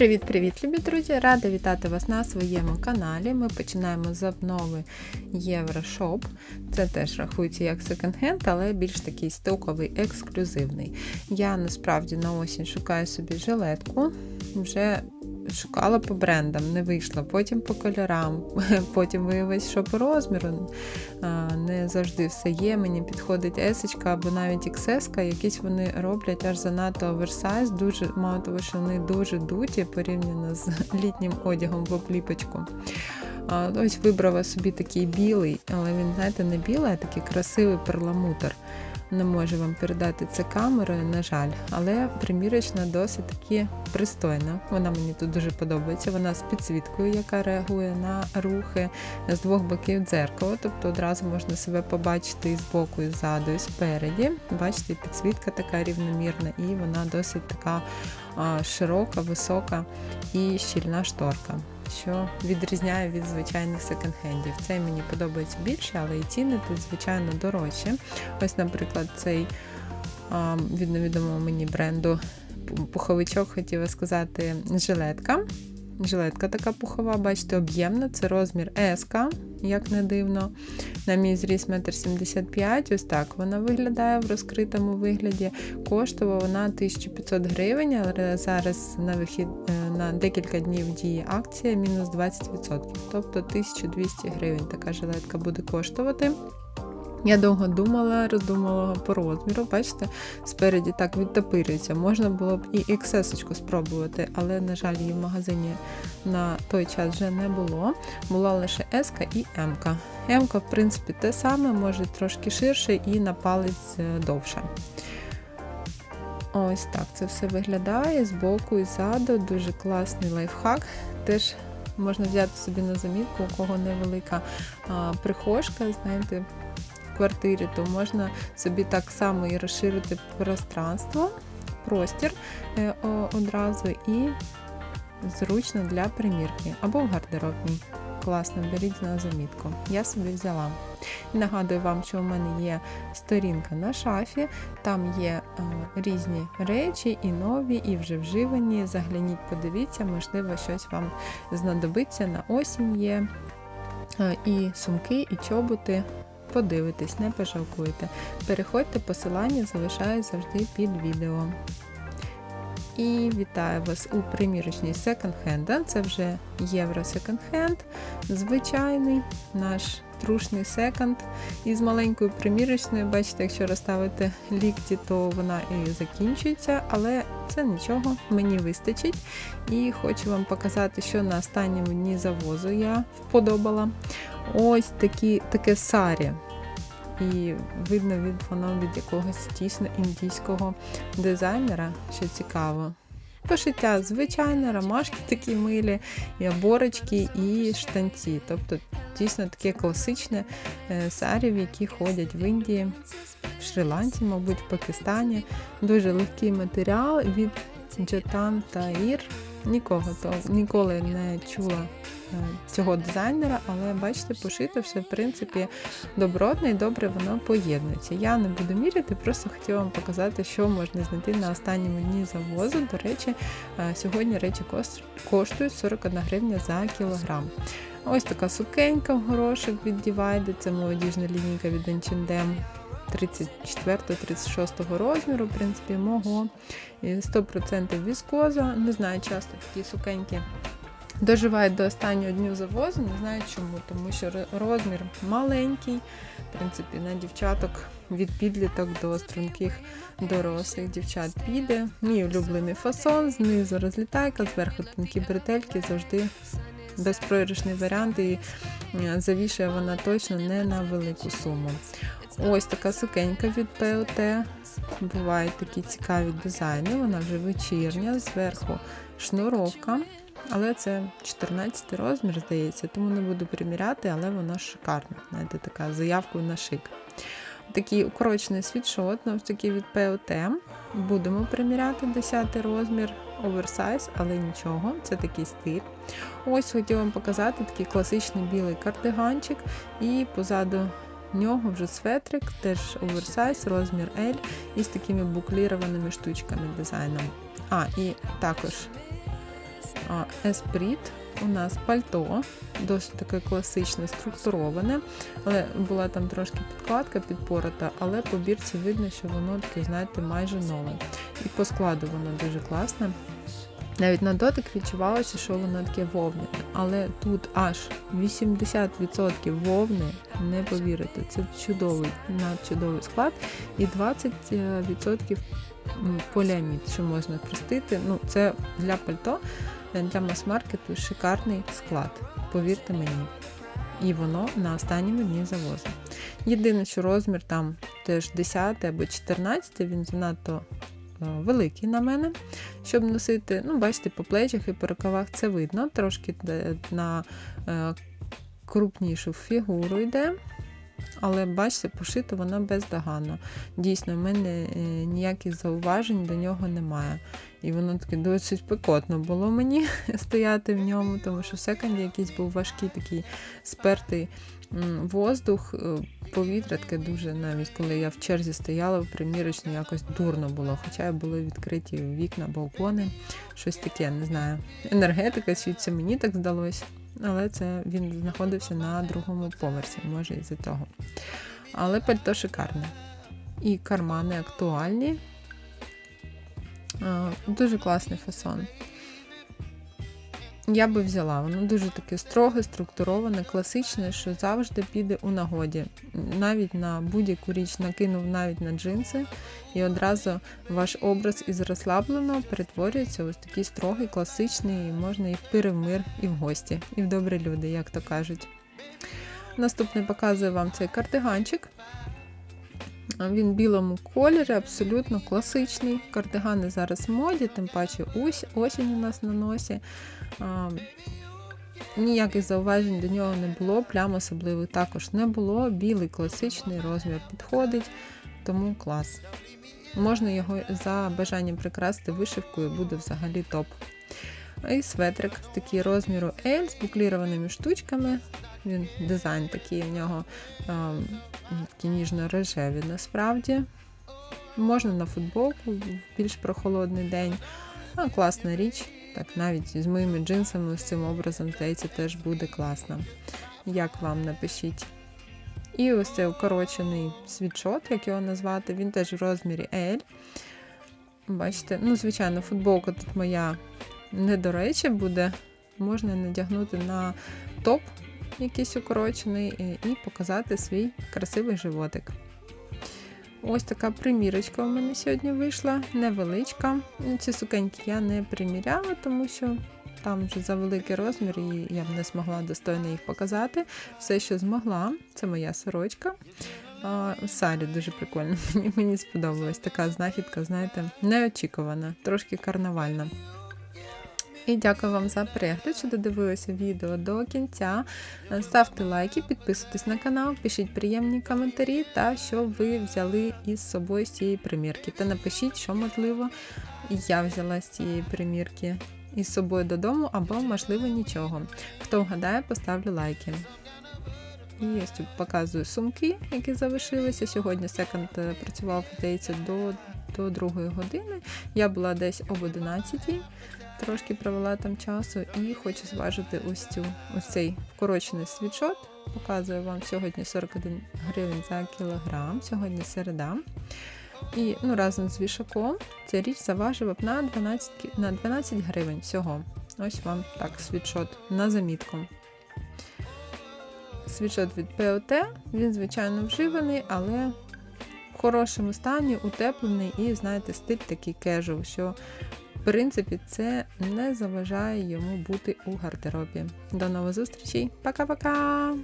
Привіт-привіт, любі друзі! Рада вітати вас на своєму каналі. Ми починаємо з обнови Єврошоп. Це теж рахується як секонд-хенд, але більш такий стоковий, ексклюзивний. Я насправді на осінь шукаю собі жилетку. Вже шукала по брендам, не вийшла, потім по кольорам, потім виявилось, що по розміру не завжди все є. Мені підходить есочка або навіть XS, якісь вони роблять аж занадто оверсайз, дуже мало того, що вони дуже дуті порівняно з літнім одягом в обліпочку. Ось вибрала собі такий білий, але він, знаєте, не білий, а такий красивий перламутр. Не можу вам передати це камерою, на жаль, але примірочна досить таки пристойна. Вона мені тут дуже подобається. Вона з підсвіткою, яка реагує на рухи з двох боків дзеркала, тобто одразу можна себе побачити і з боку, і ззаду, і спереді. Бачите, підсвітка така рівномірна, і вона досить така широка, висока і щільна шторка що відрізняє від звичайних секонд-хендів. Цей мені подобається більше, але і ціни тут, звичайно, дорожчі. Ось, наприклад, цей від невідомого мені бренду пуховичок, хотіла сказати, жилетка. Жилетка така пухова, бачите, об'ємна, це розмір S, як не дивно. На мій зріс 1,75 м. Ось так вона виглядає в розкритому вигляді. Коштувала вона 1500 гривень, але зараз на вихід е, на декілька днів діє акція мінус 20%. Тобто 1200 гривень така жилетка буде коштувати. Я довго думала, роздумала по розміру, бачите, спереді так відтопирюється. Можна було б і XS спробувати, але, на жаль, її в магазині на той час вже не було. Була лише S і М. М, в принципі, те саме, може трошки ширше і на палець е, довше. Ось так це все виглядає з боку і ззаду. Дуже класний лайфхак. Теж можна взяти собі на замітку, у кого невелика а, прихожка, знаєте, в квартирі, то можна собі так само і розширити пространство, простір е, одразу і зручно для примірки або в гардеробній. Класно, беріть на замітку. Я собі взяла. нагадую вам, що у мене є сторінка на шафі, там є е, різні речі, і нові, і вже вживані. Загляніть, подивіться, можливо, щось вам знадобиться на осінь є. Е, і сумки, і чоботи подивитесь, не пожалкуйте. Переходьте, посилання залишаю завжди під відео. І вітаю вас у примірочній секонд-хенда. Це вже євро секонд-хенд, звичайний наш трушний секонд із маленькою примірочною. Бачите, якщо розставити лікті, то вона і закінчується, але це нічого, мені вистачить. І хочу вам показати, що на останньому дні завозу я вподобала. Ось такі, таке сарі. І видно, від воно від якогось тісно індійського дизайнера, що цікаво. Пошиття звичайне, ромашки такі милі, і оборочки, і штанці. Тобто дійсно таке класичне е, сарі, в які ходять в Індії, в Шрі-Ланці, мабуть, в Пакистані. Дуже легкий матеріал від Джетан та Ір. Нікого то ніколи не чула цього дизайнера, але бачите, пошито все в принципі добротне і добре воно поєднується. Я не буду міряти, просто хотіла вам показати, що можна знайти на останньому дні завозу. До речі, е, сьогодні речі коштують 41 гривня за кілограм. Ось така сукенька в горошок від Divide, це молодіжна лінійка від H&M. 34-36 розміру, в принципі, мого. 100% віскоза. Не знаю, часто такі сукеньки доживають до останнього дню завозу, не знаю чому, тому що розмір маленький, в принципі, на дівчаток від підліток до струнких дорослих дівчат піде. Мій улюблений фасон, знизу розлітайка, зверху тонкі бретельки, завжди безпроіграшний варіант, і е, завішує вона точно не на велику суму. Ось така сукенька від ПОТ. Бувають такі цікаві дизайни, вона вже вечірня, зверху шнуровка. Але це 14 розмір, здається, тому не буду приміряти, але вона шикарна. Знаєте, така заявкою на шик. Такий укорочений світшот, такий від ПОТ. Будемо приміряти 10 розмір, оверсайз, але нічого, це такий стиль. Ось хотіла вам показати такий класичний білий кардиганчик, і позаду нього вже светрик, теж оверсайз, розмір L із такими буклірованими штучками дизайном. А, і також Esprit у нас пальто, досить таке класичне, структуроване, але була там трошки підкладка підпорота, але по бірці видно, що воно таке, знаєте, майже нове. І по складу воно дуже класне. Навіть на дотик відчувалося, що воно таке вовняне. Але тут аж 80% вовни, не повірите, це чудовий, надчудовий склад, і 20% поліамід, що можна простити. Ну, це для пальто, для мас-маркету шикарний склад, повірте мені. І воно на останньому дні завозу. Єдине, що розмір там теж 10 або 14, він занадто е, великий на мене, щоб носити. Ну, бачите, по плечах і по рукавах це видно, трошки на е, крупнішу фігуру йде. Але бачите, пошито воно бездоганно. Дійсно, в мене е, ніяких зауважень до нього немає. І воно таке досить пекотно було мені стояти в ньому, тому що в секонді якийсь був важкий такий спертий воздух, е, повітря таке дуже, навіть коли я в черзі стояла в примірочну, якось дурно було. Хоча були відкриті вікна, балкони, щось таке, не знаю. Енергетика світиться, мені так здалося. Але це він знаходився на другому поверсі, може із-за того. Але пальто шикарне. І кармани актуальні. Дуже класний фасон. Я би взяла, воно дуже таке строге, структуроване, класичне, що завжди піде у нагоді. Навіть на будь-яку річ накинув навіть на джинси, і одразу ваш образ із розслабленого перетворюється ось такий строгий, класичний, і можна і в пири в мир, і в гості, і в добрі люди, як то кажуть. Наступний показую вам цей кардиганчик. Він в білому кольорі, абсолютно класичний. Кардигани зараз в моді, тим паче осінь у нас на носі. Ніяких зауважень до нього не було, плям особливих також не було. Білий класичний розмір підходить, тому клас. Можна його за бажанням прикрасити вишивкою, буде взагалі топ. І светрик такий розміру L з буклірованими штучками. Він дизайн такий у нього такі ніжно-рожеві насправді. Можна на футболку в більш прохолодний день. А класна річ. Так, навіть з моїми джинсами, з цим образом, здається, теж буде класно. Як вам напишіть? І ось цей укорочений світшот, як його назвати, він теж в розмірі L. Бачите, ну, звичайно, футболка тут моя не речі буде. Можна надягнути на топ якийсь укорочений і- показати свій красивий животик. Ось така примірочка у мене сьогодні вийшла, невеличка. Ці сукеньки я не приміряла, тому що там вже за великий розмір і я б не змогла достойно їх показати. Все, що змогла, це моя сорочка. Сарі дуже прикольно. Мені, мені сподобалась така знахідка, знаєте, неочікувана, трошки карнавальна. І дякую вам за перегляд, що додивилися відео до кінця. Ставте лайки, підписуйтесь на канал, пишіть приємні коментарі та що ви взяли із собою з цієї примірки. Та напишіть, що можливо я взяла з цієї примірки із собою додому, або, можливо, нічого. Хто вгадає, поставлю лайки. І ось тут показую сумки, які залишилися. Сьогодні секонд працював, здається, до, до другої години. Я була десь об 11 трошки провела там часу і хочу зважити ось цю ось цей вкорочений світшот. Показую вам сьогодні 41 гривень за кілограм, сьогодні середа. І ну, разом з вішаком ця річ заважила б на 12, на 12 гривень всього. Ось вам так світшот на замітку. Світшот від ПОТ, він, звичайно, вживаний, але в хорошому стані, утеплений і, знаєте, стиль такий кежуал, що в принципі, це не заважає йому бути у гардеробі. До нових зустрічей. Пока-пока!